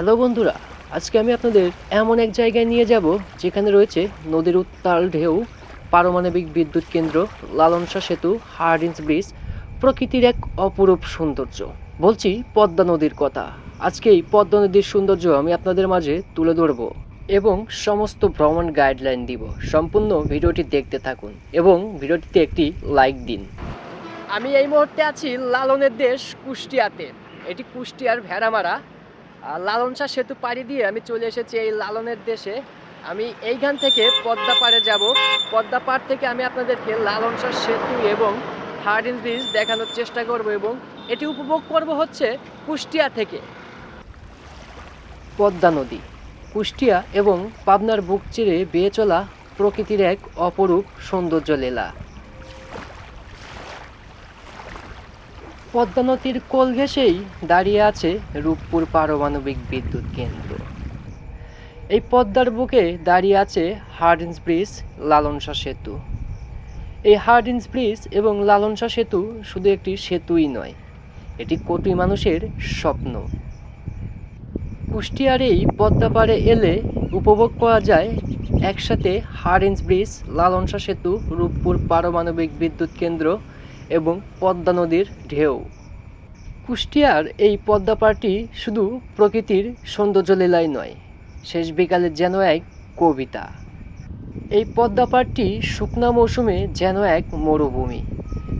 Hello বন্ধুরা, আজকে আমি আপনাদের এমন এক জায়গায় নিয়ে যাব যেখানে রয়েছে নদীর উত্তাল ঢেউ, পারমাণবিক বিদ্যুৎ কেন্দ্র, লালনসা সেতু হার্ডিন্স ব্রিজ, প্রকৃতির এক অপরূপ সৌন্দর্য। বলছি পদ্মা নদীর কথা। আজকে এই পদ্মা নদীর সৌন্দর্য আমি আপনাদের মাঝে তুলে ধরবো এবং সমস্ত ভ্রমণ গাইডলাইন দিব। সম্পূর্ণ ভিডিওটি দেখতে থাকুন এবং ভিডিওটিতে একটি লাইক দিন। আমি এই মুহূর্তে আছি লালনের দেশ কুষ্টিয়াতে। এটি কুষ্টিয়ার ভেড়ামারা। আর লালনসা সেতু পাড়ি দিয়ে আমি চলে এসেছি এই লালনের দেশে। আমি এইখান থেকে পদ্মা পাড়ে যাব। পদ্মা পাড় থেকে আমি আপনাদেরকে লালনসা সেতু এবং হার্ডিন ব্রিজ দেখানোর চেষ্টা করব এবং এটি উপভোগ করব হচ্ছে কুষ্টিয়া থেকে। পদ্মা নদী, কুষ্টিয়া এবং পাবনার বুক চিরে বেয়ে চলা প্রকৃতির এক অপরূপ সৌন্দর্য লীলা। পদ্মা নদীর কোল ঘেঁষেই দাঁড়িয়ে আছে রূপপুর পারমাণবিক বিদ্যুৎ কেন্দ্র। এই পদ্মার বুকে দাঁড়িয়ে আছে হার্ডিন্স ব্রিজ, লালনসা সেতু। এই হার্ডিন্স ব্রিজ এবং লালনসা সেতু শুধু একটি সেতুই নয়, এটি কোটি মানুষের স্বপ্ন। কুষ্টিয়ার এই পদ্মা পাড়ে এলে উপভোগ করা যায় একসাথে হার্ডিন্স ব্রিজ, লালনসা সেতু, রূপপুর পারমাণবিক বিদ্যুৎ কেন্দ্র এবং পদ্মা নদীর ঢেউ। কুষ্টিয়ার এই পদ্মা পাড়টি শুধু প্রকৃতির সৌন্দর্য লীলাই নয়, শেষ বিকালে যেন এক কবিতা। এই পদ্মা পাড়টি শুকনা মৌসুমে যেন এক মরুভূমি।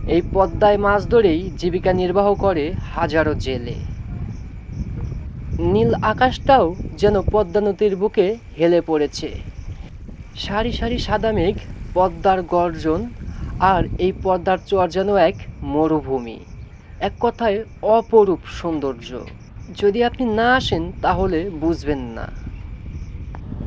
এই পদ্মায় মাছ ধরেই জীবিকা নির্বাহ করে হাজারো জেলে। নীল আকাশটাও যেন পদ্মা নদীর বুকে হেলে পড়েছে। সারি সারি সাদা মেঘ পদ্মার গর্জন আর এই পদ্মার চর যেন এক মরুভূমি, এক কথায় অপরূপ সৌন্দর্য। যদি আপনি না আসেন, তাহলে বুঝবেন না।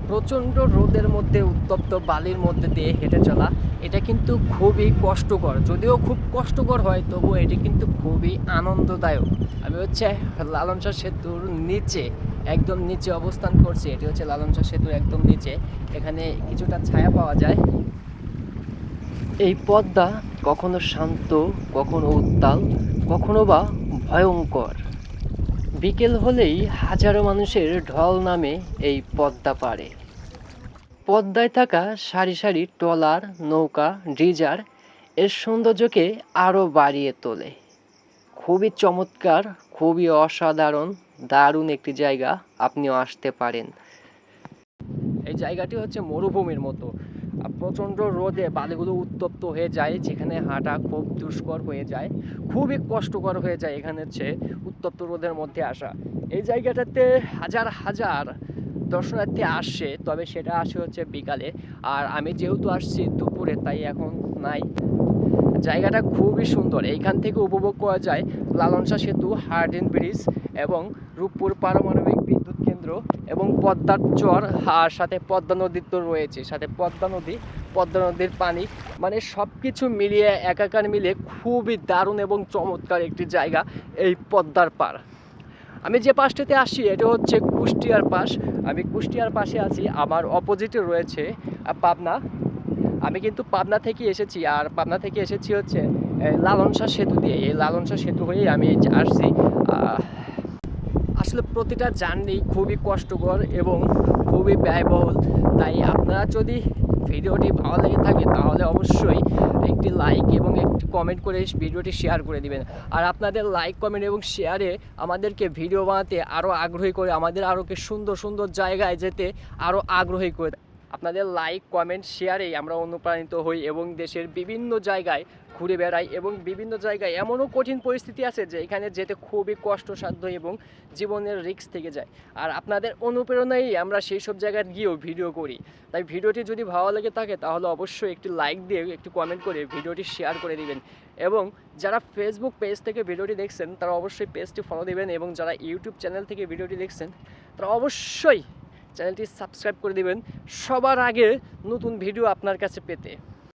প্রচণ্ড রোদের মধ্যে, উত্তপ্ত বালির মধ্যে দিয়ে হেঁটে চলা, এটা কিন্তু খুবই কষ্টকর। যদিও খুব কষ্টকর হয়, তবুও এটি কিন্তু খুবই আনন্দদায়ক। আমি হচ্ছে লালনসা সেতুর নিচে, একদম নিচে অবস্থান করছি। এটি হচ্ছে লালনসা সেতুর একদম নিচে। এখানে কিছুটা ছায়া পাওয়া যায়। এই পদ্মা কখনো শান্ত, কখনো উত্তাল, কখনো বা ভয়ঙ্কর। বিকেল হলেই হাজারো মানুষের ঢল নামে এই পদ্মা পাড়ে। পদ্মায় থাকা সারি সারি ট্রলার, নৌকা ড্রিজার এর সৌন্দর্যকে আরও বাড়িয়ে তোলে। খুবই চমৎকার, খুবই অসাধারণ, দারুণ একটি জায়গা আপনিও আসতে পারেন। এই জায়গাটি হচ্ছে মরুভূমির মতো। প্রচণ্ড রোদে বালিগুলো উত্তপ্ত হয়ে যায়, যেখানে হাঁটা খুব দুষ্কর হয়ে যায়, খুবই কষ্টকর হয়ে যায় এখানে হচ্ছে উত্তপ্ত রোদের মধ্যে আসা। এই জায়গাটাতে হাজার হাজার দর্শনার্থী আসে, তবে সেটা আসে হচ্ছে বিকালে। আর আমি যেহেতু আসছি দুপুরে, তাই এখন নাই। জায়গাটা খুবই সুন্দর। এইখান থেকে উপভোগ করা যায় লালনসা সেতু, হার্ডিন ব্রিজ এবং রূপপুর পারমাণবিক বিদ্যুৎ কেন্দ্র এবং পদ্মার চর আর সাথে পদ্মা নদী তো রয়েছে, সাথে পদ্মা নদী, পদ্মা নদীর পানি মানে সব কিছু মিলিয়ে একাকার মিলে খুবই দারুণ এবং চমৎকার একটি জায়গা এই পদ্মার পার। আমি যে পাশটাতে আসি, এটা হচ্ছে কুষ্টিয়ার পাশ। আমি কুষ্টিয়ার পাশে আছি, আমার অপোজিটে রয়েছে পাবনা। আমি কিন্তু পাবনা থেকে এসেছি, আর পাবনা থেকে এসেছি হচ্ছে লালনসা সেতু দিয়ে। এই লালনসা সেতু হয়েই আমি আসছি আসলে প্রতিটা জার্নি খুবই কষ্টকর এবং খুবই ব্যয়বহুল তাই আপনারা যদি ভিডিওটি ভালো লেগে থাকে, তাহলে অবশ্যই একটি লাইক এবং একটি কমেন্ট করে ভিডিওটি শেয়ার করে দিবেন আর আপনাদের লাইক কমেন্ট এবং শেয়ারে আমাদেরকে ভিডিও বানাতে আরও আগ্রহী করে, আমাদের আরও সুন্দর সুন্দর জায়গায় যেতে আরও আগ্রহী করে। আপনাদের লাইক কমেন্ট শেয়ারেই আমরা অনুপ্রাণিত হই এবং দেশের বিভিন্ন জায়গায় ঘুরে বেড়াই এবং বিভিন্ন জায়গায় এমনও কঠিন পরিস্থিতি আছে যে এখানে যেতে খুবই কষ্টসাধ্য এবং জীবনের রিস্ক থেকে যায়। আর আপনাদের অনুপ্রেরণায় আমরা সেই সব জায়গায় গিয়েও ভিডিও করি। তাই ভিডিওটি যদি ভালো লেগে থাকে তাহলে অবশ্যই একটি লাইক দিয়ে একটি কমেন্ট করে ভিডিওটি শেয়ার করে দিবেন। এবং যারা ফেসবুক পেজ থেকে ভিডিওটি দেখছেন তারা অবশ্যই পেজটি ফলো দিবেন এবং যারা ইউটিউব চ্যানেল থেকে ভিডিওটি দেখছেন তারা অবশ্যই চ্যানেলটি সাবস্ক্রাইব করে দেবেন। সবার আগে নতুন ভিডিও আপনার কাছে পেতে।